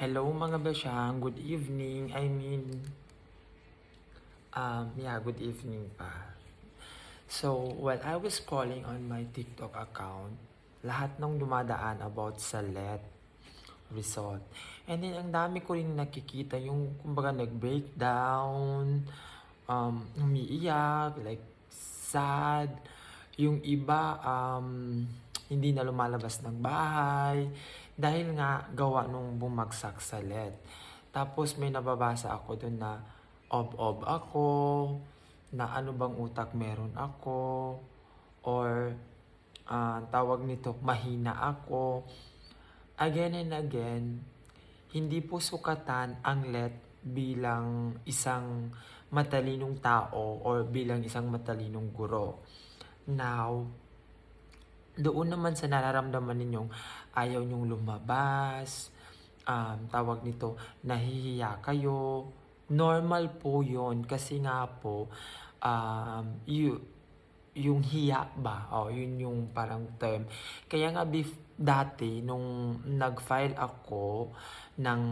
Hello mga besyang, good evening. I mean, um, yeah, good evening pa. So, while I was scrolling on my TikTok account, lahat ng dumadaan about sa Let Resort. And then, ang dami ko rin nakikita yung, kumbaga, nag-breakdown, um, umiiyak, like, sad. Yung iba, um, hindi na lumalabas ng bahay dahil nga gawa nung bumagsak sa LED. Tapos may nababasa ako dun na ob-ob ako, na ano bang utak meron ako, or ah, tawag nito, mahina ako. Again and again, hindi po sukatan ang LED bilang isang matalinong tao or bilang isang matalinong guro. Now, doon naman sa nararamdaman ninyong ayaw nyong lumabas, um, tawag nito, nahihiya kayo, normal po yon kasi nga po, um, you, yung hiya ba, o yun yung parang term. Kaya nga bef- dati, nung nag-file ako ng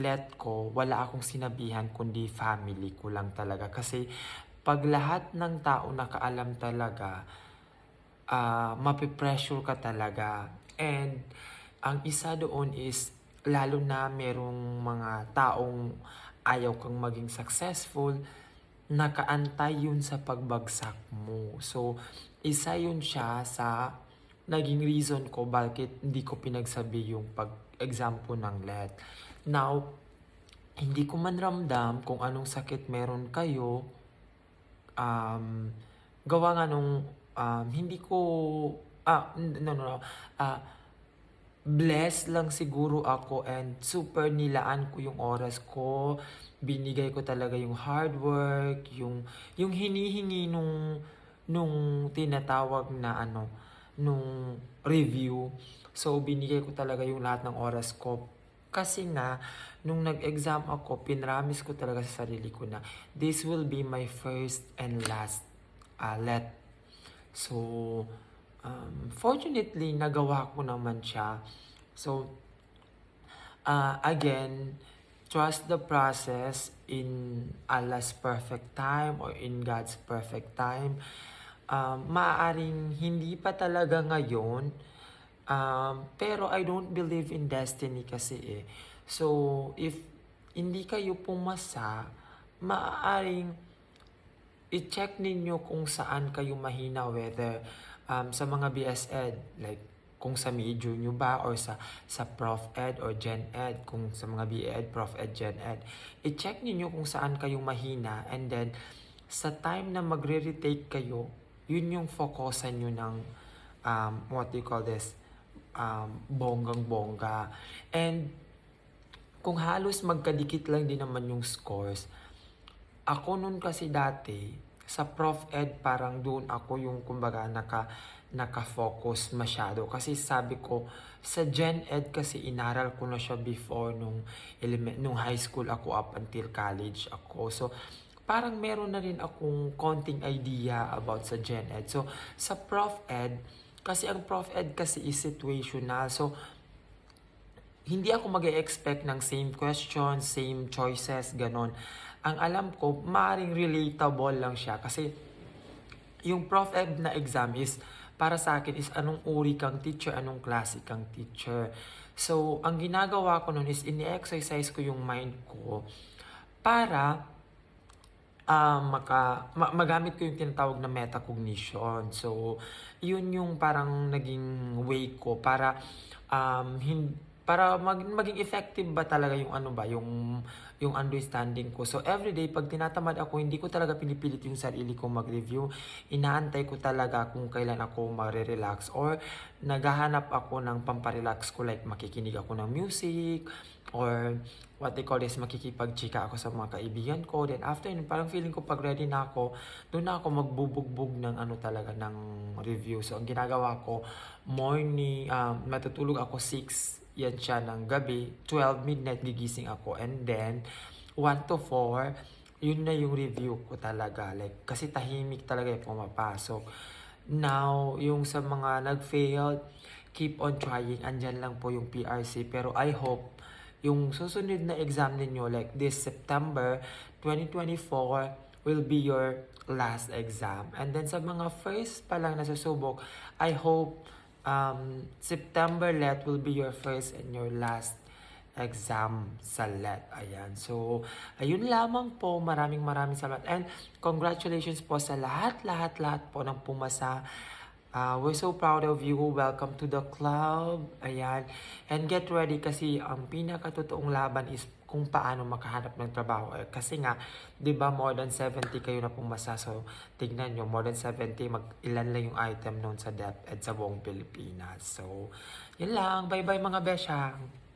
let ko, wala akong sinabihan kundi family ko lang talaga. Kasi pag lahat ng tao nakaalam talaga, ah mapipressure ka talaga. And ang isa doon is, lalo na merong mga taong ayaw kang maging successful, nakaantay yun sa pagbagsak mo. So, isa yun siya sa naging reason ko bakit hindi ko pinagsabi yung pag-exam ko ng LED. Now, hindi ko man ramdam kung anong sakit meron kayo, um, gawa nga nung um, hindi ko, ah, no, no, no, ah, blessed lang siguro ako and super nilaan ko yung oras ko. Binigay ko talaga yung hard work, yung, yung hinihingi nung, nung tinatawag na ano, nung review. So, binigay ko talaga yung lahat ng oras ko. Kasi nga, nung nag-exam ako, pinramis ko talaga sa sarili ko na this will be my first and last uh, let. So, um, fortunately, nagawa ko naman siya. So, uh, again, trust the process in Allah's perfect time or in God's perfect time. Um, maaaring hindi pa talaga ngayon, um, pero I don't believe in destiny kasi eh. So, if hindi kayo pumasa, maaaring i-check ninyo kung saan kayo mahina whether um, sa mga BSED like kung sa major nyo ba or sa sa Prof Ed or Gen Ed kung sa mga BEd, Prof Ed, Gen Ed. I-check ninyo kung saan kayo mahina and then sa time na magre-retake kayo yun yung focusan nyo ng um, what you call this um, bonggang bongga and kung halos magkadikit lang din naman yung scores ako nun kasi dati, sa Prof Ed parang doon ako yung kumbaga naka, naka-focus masyado. Kasi sabi ko, sa Gen Ed kasi inaral ko na siya before nung, nung high school ako up until college ako. So, parang meron na rin akong konting idea about sa Gen Ed. So, sa Prof Ed, kasi ang Prof Ed kasi is situational. So, hindi ako mag expect ng same question, same choices, ganon. Ang alam ko, maring relatable lang siya kasi yung Prof Ed na exam is para sa akin is anong uri kang teacher, anong klase kang teacher. So, ang ginagawa ko nun is ini-exercise ko yung mind ko para ah maka, ma- magamit ko yung tinatawag na metacognition. So, yun yung parang naging way ko para um, hin- para mag, maging effective ba talaga yung ano ba, yung yung understanding ko. So everyday pag tinatamad ako, hindi ko talaga pinipilit yung sarili ko mag-review. Inaantay ko talaga kung kailan ako magre-relax or naghahanap ako ng pamparelax ko like makikinig ako ng music or what they call this, makikipag-chika ako sa mga kaibigan ko. Then after yun, parang feeling ko pag ready na ako, doon na ako magbubugbog ng ano talaga, ng review. So ang ginagawa ko, morning, um, matutulog ako 6 yan siya ng gabi, 12 midnight gigising ako. And then 1 to 4 yun na yung review ko talaga. Like kasi tahimik talaga yung pumapasok. Now yung sa mga nag-failed keep on trying. Andyan lang po yung PRC pero I hope yung susunod na exam ninyo, like this September 2024, will be your last exam. And then sa mga first pa lang nasusubok, I hope um, September let will be your first and your last exam sa LET. Ayan. So, ayun lamang po. Maraming maraming salamat. And congratulations po sa lahat, lahat, lahat po ng pumasa. Uh, we're so proud of you. Welcome to the club. Ayan. And get ready kasi ang pinakatotoong laban is kung paano makahanap ng trabaho. Eh, kasi nga, di ba, more than 70 kayo na pumasa. So, tignan nyo, more than 70, mag ilan lang yung item noon sa DepEd sa buong Pilipinas. So, yun lang. Bye-bye mga besyang.